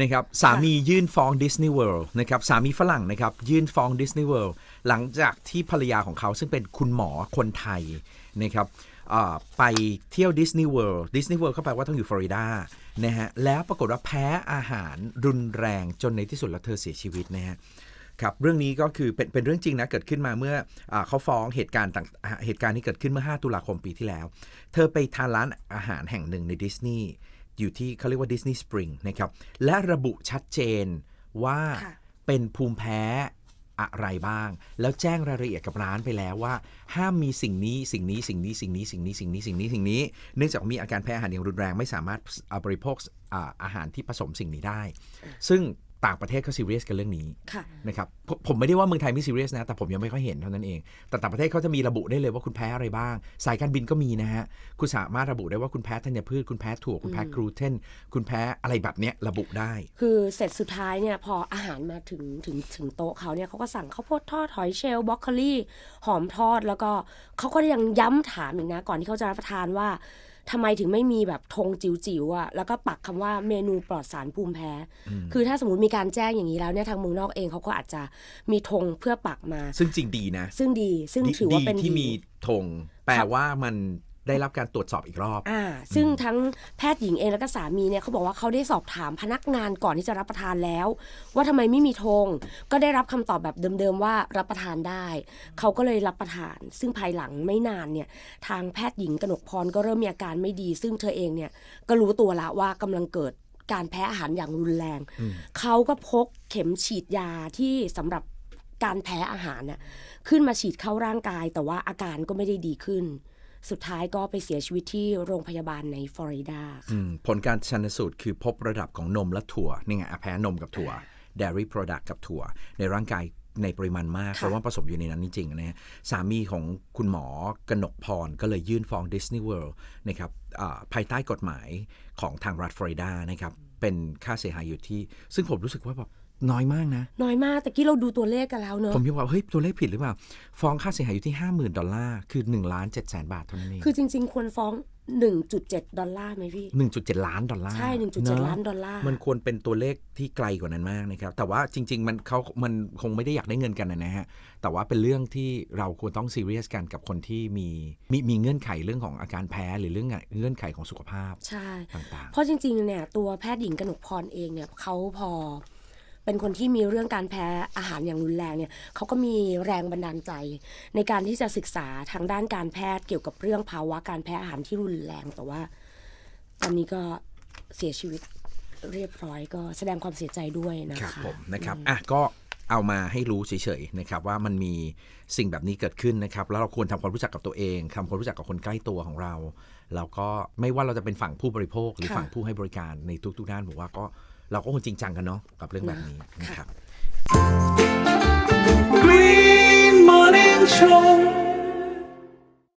นะครับสามียื่นฟ้องดิสนีย์เวิลด์นะครับสามีฝรั่งนะครับยื่นฟ้องดิสนีย์เวิลด์หลังจากที่ภรรยาของเขาซึ่งเป็นคุณหมอคนไทยนะครับอ่าไปเที่ยวดิสนีย์เวิลด์ดิสนีย์เวิลด์เข้าไปว่าต้องอยู่ฟลอริดานะฮะแล้วปรากฏว่าแพ้อาหารรุนแรงจนในที่สุดแล้วเธอเสียชีวิตนะฮะครับเรื่องนี้ก็คือเป็นเป็นเรื่องจริงนะเกิดขึ้นมาเมื่ออาเขาฟ้องเหตุการณ์ต่างอ่าเหตุการณ์นี้เกิดขึ้นเมื่อ 5 ตุลาคมปีที่แล้ว เธอไปทานร้านอาหารแห่งหนึ่งในดิสนีย์ อยู่ที่เขาเรียกว่าดิสนีย์สปริงนะครับ และระบุชัดเจนว่าเป็นภูมิแพ้อะไรบ้าง แล้วแจ้งรายละเอียดกับร้านไปแล้วว่า ห้ามมีสิ่งนี้สิ่งนี้สิ่งนี้สิ่งนี้สิ่งนี้สิ่งนี้สิ่งนี้สิ่งนี้ เนื่องจากมีอาการแพ้อาหารอย่างรุนแรงไม่สามารถบริโภคอาหารที่ผสมสิ่งนี้ได้ ซึ่ง ต่างประเทศเขาซีเรียสกันเรื่องนี้ค่ะนะครับผมผมไม่ได้ว่าเมืองไทยไม่ซีเรียสนะ แต่ผมยังไม่ค่อยเห็นเท่านั้นเอง แต่ต่างประเทศเขาจะมีระบุได้เลยว่าคุณแพ้อะไรบ้าง สายการบินก็มีนะฮะ คุณสามารถระบุได้ว่าคุณแพ้ธัญพืช คุณแพ้ถั่ว คุณแพ้กลูเตนคุณแพ้อะไรแบบเนี้ยระบุได้ คือเสร็จสุดท้ายเนี่ยพออาหารมาถึงถึงถึงโต๊ะเขาเนี่ยเขาก็สั่งข้าวโพดทอดหอยเชลล์บรอกโคลีหอมทอดแล้วก็เขาก็ยังย้ำถามอีกนะก่อนที่เขาจะรับประทานว่า ทำไมถึงไม่มีแบบธงจิ๋วๆอะแล้วก็ปักคำว่าเมนูปลอดสารภูมิแพ้ คือถ้าสมมติมีการแจ้งอย่างนี้แล้วเนี่ยทางเมืองนอกเองเขาก็อาจจะมีธงเพื่อปักมา ซึ่งจริงดีนะ ซึ่งดีซึ่งดีถือว่าเป็นดี ที่ดีมีธงแปลว่ามัน ได้รับการตรวจสอบอีกรอบอ่าซึ่งทั้งแพทย์หญิงเองแล้วก็สามีเนี่ยเขาบอกว่าเขาได้สอบถามพนักงานก่อนที่จะรับประทานแล้ว ว่าทำไมไม่มีธงก็ได้รับคำตอบแบบเดิมๆว่ารับประทานได้ เขาก็เลยรับประทาน ซึ่งภายหลังไม่นานเนี่ยทางแพทย์หญิงกนกพรก็เริ่มมีอาการไม่ดี ซึ่งเธอเองเนี่ยก็รู้ตัวละว่ากำลังเกิดการแพ้อาหารอย่างรุนแรง เขาก็พกเข็มฉีดยาที่สำหรับการแพ้อาหารน่ะขึ้นมาฉีดเข้าร่างกาย แต่ว่าอาการก็ไม่ได้ดีขึ้น สุดท้ายก็ไปเสียชีวิตที่โรงพยาบาลในฟลอริดาอืมผลการชันสูตรคือพบระดับของนมและถั่วนี่ไงอะแพ้นมกับถั่ว dairy product กับถั่ว ในร่างกายในปริมาณมากค่ะเพราะว่าผสมอยู่ในนั้นจริงๆนะฮะสามีของคุณหมอกนกพร ก็เลยยื่นฟ้องดิสนีย์เวิลด์นะครับอ่าภายใต้กฎหมายของทางรัฐฟลอริดานะครับ เป็นค่าเสียหายอยู่ที่ ซึ่งผมรู้สึกว่าแบบ น้อยมากนะ น้อยมากแต่กี้เราดูตัวเลขกันแล้วเนอะผมยังว่าเฮ้ยตัวเลขผิดหรือเปล่า ฟ้องค่าเสียหายอยู่ที่ 50,000 ดอลลาร์ คือ1ล้าน7แสนบาทเท่านั้นเอง คือจริง ๆ ควรฟ้อง 1.7 ดอลลาร์ไหมพี่ 1.7 ล้านดอลลาร์ใช่ 1.7เอะล้านดอลลาร์ มันควรเป็นตัวเลขที่ไกลกว่านั้นมากนะครับ แต่ว่าจริง ๆ มันเขามันคงไม่ได้อยากได้เงินกันนะฮะ แต่ว่าเป็นเรื่องที่เราควรต้องซีเรียสกันกับคนที่มีมีมีเงื่อนไขเรื่องของอาการแพ้หรือเรื่องเงื่อนไขของสุขภาพใช่ต่างเพราะจริงๆเนี่ยตัวแพทย์หญิงกนกพรเองเนี่ยเขาพอ เป็นคนที่มีเรื่องการแพ้อาหารอย่างรุนแรงเนี่ยเขาก็มีแรงบันดาลใจ ในการที่จะศึกษาทางด้านการแพทย์เกี่ยวกับเรื่องภาวะการแพ้อาหารที่รุนแรง แต่ว่าตอนนี้ก็เสียชีวิตเรียบร้อยก็แสดงความเสียใจด้วยนะๆครับคะผมนะครับอะก็เอามาให้รู้เฉยๆนะครับว่ามันมีสิ่งแบบนี้เกิดขึ้นนะครับ แล้วเราควรทำความรู้จักกับตัวเองทำความรู้จักกับคนใกล้ตัวของเรา แล้วก็ไม่ว่าเราจะเป็นฝั่งผู้บริโภค หรือค่ะฝั่งผู้ให้บริการในทุก ๆ ด้านผมว่าก็ เราก็คงจริงจังกันเนาะกับเรื่องแบบนี้นะครับ Green Morning Show